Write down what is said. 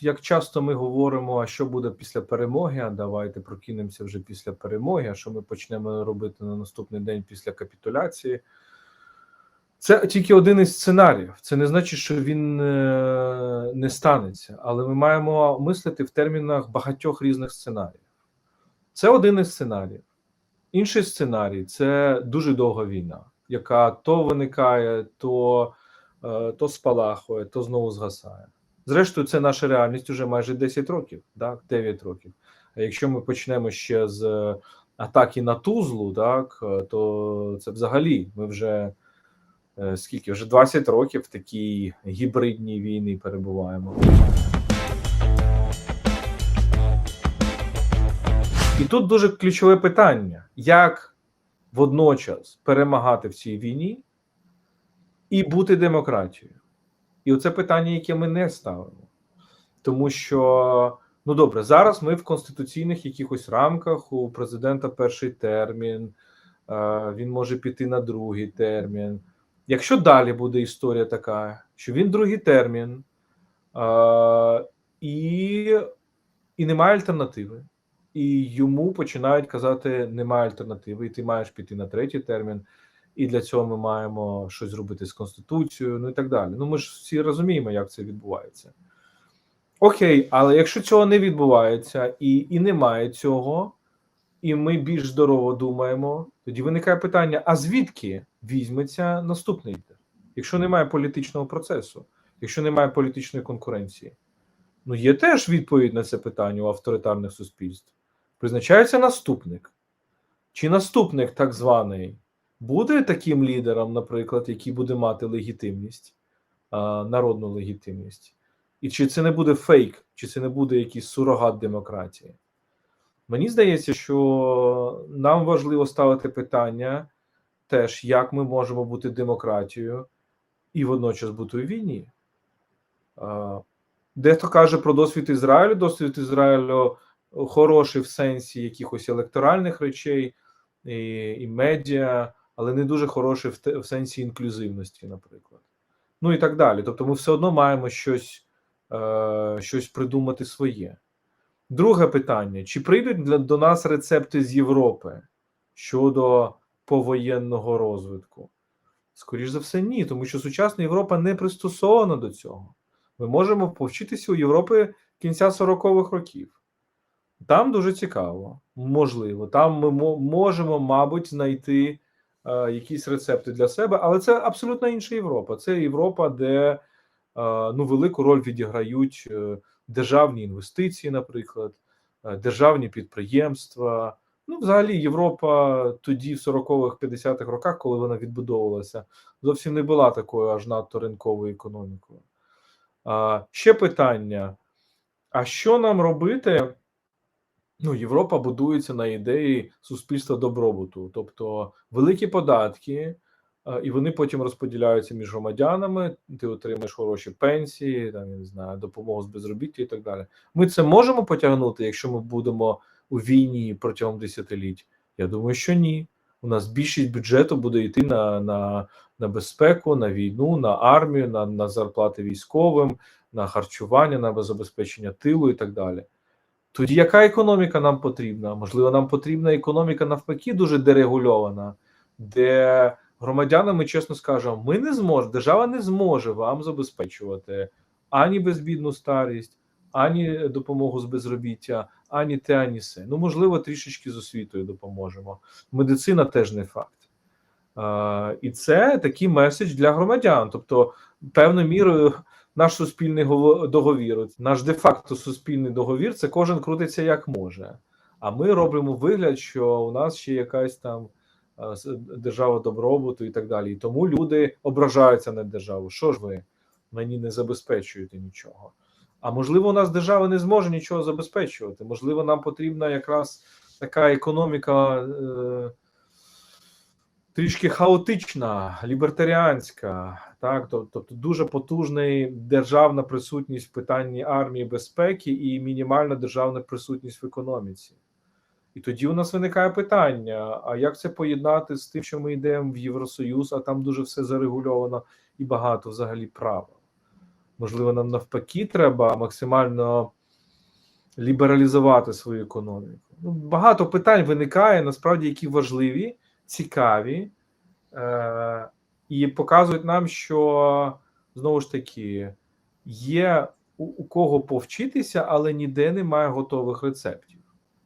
Як часто ми говоримо, а що буде після перемоги? А давайте прокинемося вже після перемоги. А що ми почнемо робити на наступний день після капітуляції? Це тільки один із сценаріїв. Це не значить, що він е, не станеться, але ми маємо мислити в термінах багатьох різних сценаріїв. Це один із сценаріїв. Інший сценарій це дуже довга війна, яка то виникає, то, е, то спалахує, то знову згасає. Зрештою, це наша реальність уже майже 10 років, так, 9 років. А якщо ми почнемо ще з е, атаки на Тузлу, так, е, то це взагалі ми вже е, скільки? Вже 20 років в такій гібридній війні перебуваємо. І тут дуже ключове питання: як водночас перемагати в цій війні і бути демократією? І оце питання, яке ми не ставимо. Тому що, ну добре, зараз ми в конституційних якихось рамках у президента перший термін, е, він може піти на другий термін. Якщо далі буде історія така, що він другий термін е, і, і немає альтернативи, і йому починають казати: немає альтернативи, і ти маєш піти на третій термін і для цього ми маємо щось зробити з конституцією, ну і так далі. Ну ми ж всі розуміємо, як це відбувається. Окей, але якщо цього не відбувається і, і немає цього, і ми більш здорово думаємо, тоді виникає питання: а звідки візьметься наступний лідер? Якщо немає політичного процесу, якщо немає політичної конкуренції? Ну, є теж відповідь на це питання у авторитарних суспільств. Призначається наступник. Чи наступник так званий буде таким лідером, наприклад, який буде мати легітимність, народну легітимність, і чи це не буде фейк, чи це не буде якийсь сурогат демократії? Мені здається, що нам важливо ставити питання теж, як ми можемо бути демократією і водночас бути у війні. Дехто каже про досвід Ізраїлю. Досвід Ізраїлю хороший в сенсі якихось електоральних речей і, і медіа але не дуже хороший в, в сенсі інклюзивності, наприклад. Ну і так далі. Тобто, ми все одно маємо щось, е, щось придумати своє. Друге питання: чи прийдуть для, до нас рецепти з Європи щодо повоєнного розвитку? Скоріше за все, ні, тому що сучасна Європа не пристосована до цього. Ми можемо повчитися у Європи кінця 40-х років. Там дуже цікаво, можливо. Там ми можемо, мабуть, знайти якісь рецепти для себе, але це абсолютно інша Європа. Це Європа, де е, ну велику роль відіграють е, державні інвестиції, наприклад, державні підприємства. Ну, взагалі, Європа тоді, в 40-х, 50-х роках, коли вона відбудовувалася, зовсім не була такою аж надто ринковою економікою. Ще питання: а що нам робити? Ну, Європа будується на ідеї суспільства добробуту, тобто великі податки, і вони потім розподіляються між громадянами. Ти отримаєш хороші пенсії, там я не знаю, допомогу з безробіття і так далі. Ми це можемо потягнути, якщо ми будемо у війні протягом десятиліть. Я думаю, що ні. У нас більшість бюджету буде йти на на, на безпеку, на війну, на армію, на, на зарплати військовим, на харчування, на забезпечення тилу і так далі. Тоді яка економіка нам потрібна? Можливо, нам потрібна економіка навпаки дуже дерегульована, де громадянами чесно скажемо, ми не зможемо, держава не зможе вам забезпечувати ані безбідну старість, ані допомогу з безробіття, ані те, ані се. Ну, можливо, трішечки з освітою допоможемо. Медицина теж не факт. Uh, і це такий меседж для громадян. Тобто, певною мірою наш суспільний договір, наш де-факто суспільний договір, це кожен крутиться як може. А ми робимо вигляд, що у нас ще якась там держава добробуту і так далі. І тому люди ображаються на державу. Що ж ви мені не забезпечуєте нічого? А можливо, у нас держава не зможе нічого забезпечувати. Можливо, нам потрібна якраз така економіка. Е трішки хаотична, лібертаріанська, так тобто дуже потужна державна присутність в питанні армії безпеки і мінімальна державна присутність в економіці. І тоді у нас виникає питання: а як це поєднати з тим, що ми йдемо в Євросоюз, а там дуже все зарегульовано і багато взагалі правил. Можливо, нам навпаки треба максимально лібералізувати свою економіку. Ну, багато питань виникає, насправді, які важливі, цікаві, е- і показують нам, що знову ж таки є у, у кого повчитися, але ніде немає готових рецептів.